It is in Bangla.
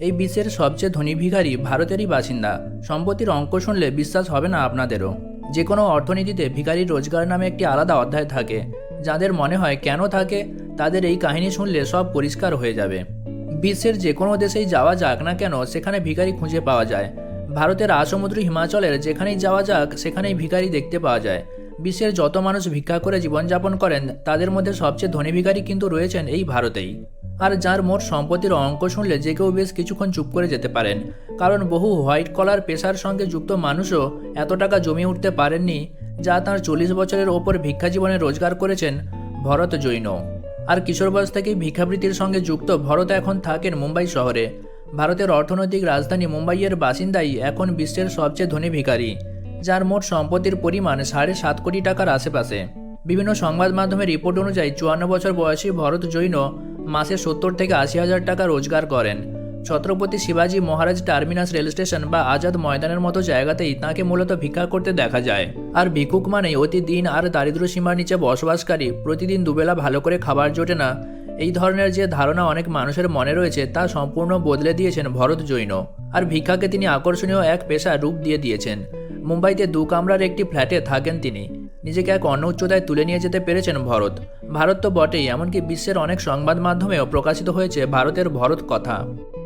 এই বিশ্বের সবচেয়ে ধনী ভিখারি ভারতেরই বাসিন্দা। সম্পত্তির অঙ্ক শুনলে বিশ্বাস হবে না আপনাদেরও। যে কোনো অর্থনীতিতে ভিখারির রোজগার নামে একটি আলাদা অধ্যায় থাকে। যাদের মনে হয় কেন থাকে, তাদের এই কাহিনী শুনলে সব পরিষ্কার হয়ে যাবে। বিশ্বের যে কোনো দেশেই যাওয়া যাক না কেন, সেখানে ভিখারি খুঁজে পাওয়া যায়। ভারতের আসমুদ্র হিমাচলের যেখানেই যাওয়া যাক, সেখানেই ভিখারি দেখতে পাওয়া যায়। বিশ্বের যত মানুষ ভিক্ষা করে জীবনযাপন করেন, তাদের মধ্যে সবচেয়ে ধনী ভিখারি কিন্তু রয়েছেন এই ভারতেই। আর যার মোট সম্পত্তির অঙ্ক শুনলে যে কেউ বেশ কিছুক্ষণ চুপ করে যেতে পারেন। কারণ বহু হোয়াইট কলার পেশার সঙ্গে যুক্ত মানুষও এত টাকা জমিয়ে উঠতে পারেননি যা তার চল্লিশ বছরের ওপর ভিক্ষা জীবনে রোজগার করেছেন ভরত জৈন। আর কিশোর বয়স থেকেই ভিক্ষাবৃত্তির সঙ্গে যুক্ত ভরত এখন থাকেন মুম্বাই শহরে। ভারতের অর্থনৈতিক রাজধানী মুম্বাইয়ের বাসিন্দাই এখন বিশ্বের সবচেয়ে ধনী ভিখারি, যার মোট সম্পত্তির পরিমাণ সাড়ে সাত কোটি টাকার আশেপাশে। বিভিন্ন সংবাদ মাধ্যমের রিপোর্ট অনুযায়ী চুয়ান্ন বছর বয়সী ভরত জৈন মাসে সত্তর থেকে আশি হাজার টাকা রোজগার করেন। ছত্রপতি শিবাজি মহারাজ টার্মিনাস রেল স্টেশন বা আজাদ ময়দানের মতো জায়গাতেই তাঁকে মূলত ভিক্ষা করতে দেখা যায়। আর ভিক্ষুক মানেই অতি দিন আর দারিদ্র সীমার নিচে বসবাসকারী, প্রতিদিন দুবেলা ভালো করে খাবার জোটে না। এই ধরনের যে ধারণা অনেক মানুষের মনে রয়েছে, তা সম্পূর্ণ বদলে দিয়েছেন ভরত জৈন। আর ভিক্ষাকে তিনি আকর্ষণীয় এক পেশা রূপ দিয়ে দিয়েছেন। মুম্বাইতে দু কামরার একটি ফ্ল্যাটে থাকেন তিনি। নিজেকে এক অন্য উচ্চতায় তুলে নিয়ে যেতে পেরেছেন ভরত। ভারত তো বটেই, এমনকি বিশ্বের অনেক সংবাদ মাধ্যমেও প্রকাশিত হয়েছে ভারতের ভরত কথা।